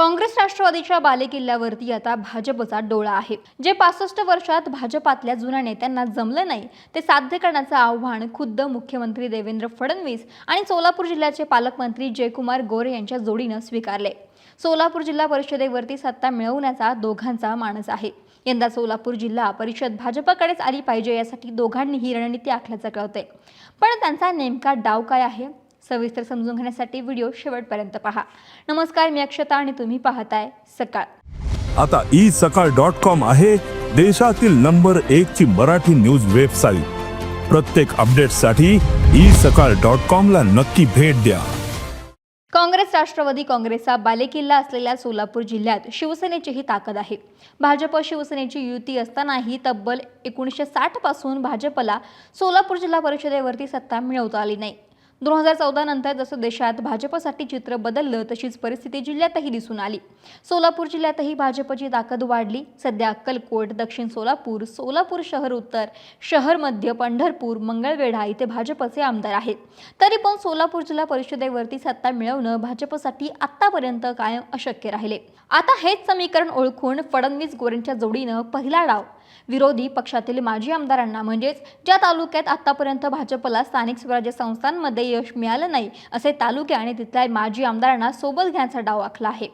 काँग्रेस राष्ट्रवादीच्या बालेकिल्ल्यावरती आता भाजपचा डोळा आहे. जे पासष्ट वर्षात भाजपातल्या जुन्या नेत्यांना जमलं नाही ते साध्य करण्याचं आव्हान खुद्द मुख्यमंत्री देवेंद्र फडणवीस आणि सोलापूर जिल्ह्याचे पालकमंत्री जयकुमार गोरे यांच्या जोडीनं स्वीकारले. सोलापूर जिल्हा परिषदेवरती सत्ता मिळवण्याचा दोघांचा मानस आहे. यंदा सोलापूर जिल्हा परिषद भाजपकडेच आली पाहिजे यासाठी दोघांनीही रणनीती आखल्याचं कळतंय. पण त्यांचा नेमका डाव काय आहे? सविस्तर समजून घेण्यासाठी व्हिडिओ शेवटपर्यंत पहा. नमस्कार मी अक्षता आणि तुम्ही पाहताय सकाळ. आता ई सकाळ डॉट कॉम आहे देशातील नंबर एक ची मराठी न्यूज वेबसाईट. प्रत्येक अपडेटसाठी ई सकाळ डॉट कॉम ला नक्की भेट द्या. काँग्रेस राष्ट्रवादी काँग्रेसचा बालेकिल्ला असलेल्या सोलापूर जिल्ह्यात शिवसेनेचीही ताकद आहे. भाजप शिवसेनेची युती असतानाही तब्बल एकोणीसशे साठपासून भाजपला सोलापूर जिल्हा परिषदेवरती सत्ता मिळवता आली नाही. दोन हजार चौदा नंतर जसं देशात भाजपसाठी चित्र बदललं तशीच परिस्थिती जिल्ह्यातही दिसून आली. सोलापूर जिल्ह्यातही भाजपची ताकद वाढली. सध्या अक्कलकोट दक्षिण सोलापूर सोलापूर शहर उत्तर शहर मध्य पंढरपूर मंगळवेढा इथे भाजपचे आमदार आहेत. तरी पण सोलापूर जिल्हा परिषदेवरती सत्ता मिळवणं भाजपसाठी आतापर्यंत कायम अशक्य राहिले. आता हेच समीकरण ओळखून फडणवीस गोरेंच्या जोडीनं पहिला डाव विरोधी पक्षातील माजी आमदारांना म्हणजेच ज्या तालुक्यात आतापर्यंत भाजपला स्थानिक स्वराज्य संस्थांमध्ये यश मिळालं नाही असे तालुके आणि तिथल्या माजी आमदारांना सोबत घेण्याचा डाव आखला आहे.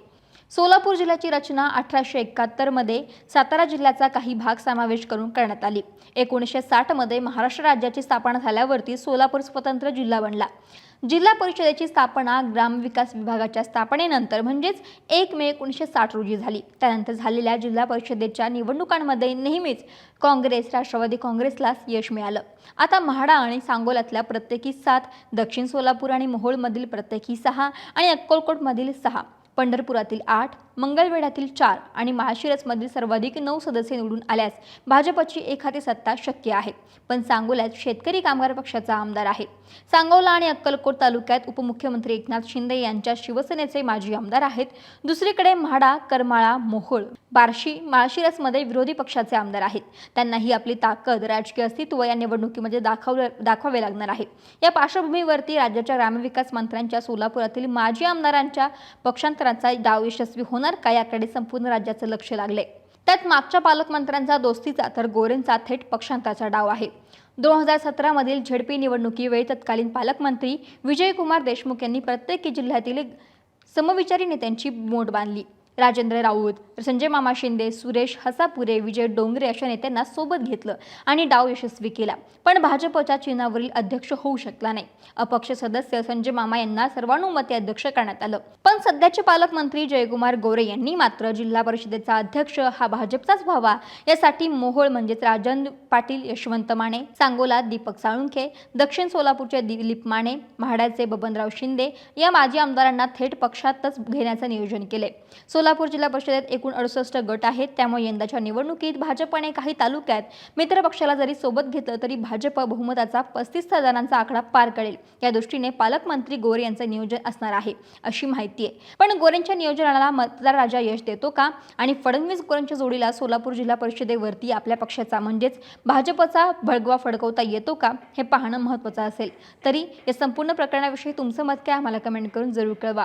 सोलापूर जिल्ह्याची रचना अठराशे एकाहत्तरमध्ये सातारा जिल्ह्याचा काही भाग समावेश करून करण्यात आली. एकोणीसशे साठमध्ये महाराष्ट्र राज्याची स्थापना झाल्यावरती सोलापूर स्वतंत्र जिल्हा बनला. जिल्हा परिषदेची स्थापना ग्रामविकास विभागाच्या स्थापनेनंतर म्हणजेच एक मे एकोणीसशे साठ रोजी झाली. त्यानंतर झालेल्या जिल्हा परिषदेच्या निवडणुकांमध्ये नेहमीच काँग्रेस राष्ट्रवादी काँग्रेसलाच यश मिळालं. आता म्हाडा आणि सांगोल्यातल्या प्रत्येकी सात दक्षिण सोलापूर आणि मोहोळमधील प्रत्येकी सहा आणि अक्कलकोटमधील सहा. पंढरपुरातील आठ मंगळवेढ्यातील चार आणि माळशिरसमधील सर्वाधिक नऊ सदस्य निवडून आल्यास भाजपची एखादी सत्ता शक्य आहे. पण सांगोल्यात शेतकरी कामगार पक्षाचा आमदार आहे. सांगोला आणि अक्कलकोट तालुक्यात उपमुख्यमंत्री एकनाथ शिंदे यांच्या शिवसेनेचे माजी आमदार आहेत. दुसरीकडे म्हाडा करमाळा मोहोळ बार्शी माळशिरसमध्ये विरोधी पक्षाचे आमदार आहेत. त्यांनाही आपली ताकद राजकीय अस्तित्व या निवडणुकीमध्ये दाखवलं दाखवावे लागणार आहे. या पार्श्वभूमीवरती राज्याच्या ग्रामविकास मंत्र्यांच्या सोलापुरातील माजी आमदारांच्या पक्षांतराचा डाव यशस्वी होणार का याकडे संपूर्ण राज्याचं लक्ष लागले त्यात मागच्या पालकमंत्र्यांचा दोस्तीचा तर गोरेंचा थेट पक्षांतराचा डाव आहे. दोन हजार सतरामधील झेडपी निवडणुकीवेळी तत्कालीन पालकमंत्री विजयकुमार देशमुख यांनी प्रत्येक जिल्ह्यातील समविचारी नेत्यांची मोठ बांधली. राजेंद्र राऊत संजय मामा शिंदे सुरेश हसापुरे विजय डोंगरे अशा नेत्यांना सोबत घेतलं आणि डाव यशस्वी केला. पण भाजपच्या चिन्हावरील अध्यक्ष होऊ शकला नाही. अपक्ष सदस्य संजय मामा यांना सर्वानुमते अध्यक्ष करण्यात आलं. पण सध्याचे पालकमंत्री जयकुमार गोरे यांनी मात्र जिल्हा परिषदेचा अध्यक्ष हा भाजपचाच व्हावा यासाठी मोहोळ म्हणजेच राजन पाटील यशवंत माने सांगोला दीपक साळुंखे दक्षिण सोलापूरचे दिलीप माने म्हाड्याचे बबनराव शिंदे या माजी आमदारांना थेट पक्षातच घेण्याचं नियोजन केले. सोलापूर जिल्हा परिषदेत एकूण अडुसष्ट गट आहेत. त्यामुळे यंदाच्या निवडणुकीत भाजपने काही तालुक्यात मित्रपक्षाला जरी सोबत घेतलं तरी भाजप बहुमताचा पस्तीस जणांचा आकडा पार करेल. या दृष्टीने पालकमंत्री गोरे यांचं नियोजन असणार आहे अशी माहिती आहे. पण गोरेंच्या नियोजनाला मतदार राजा यश देतो का? आणि फडणवीस गोरेंच्या जोडीला सोलापूर जिल्हा परिषदेवरती आपल्या पक्षाचा म्हणजेच भाजपचा भडगवा फडकवता येतो का? हे पाहणं महत्त्वाचं असेल. तरी या संपूर्ण प्रकरणाविषयी तुमचं मत काय? आम्हाला कमेंट करून जरूर कळवा.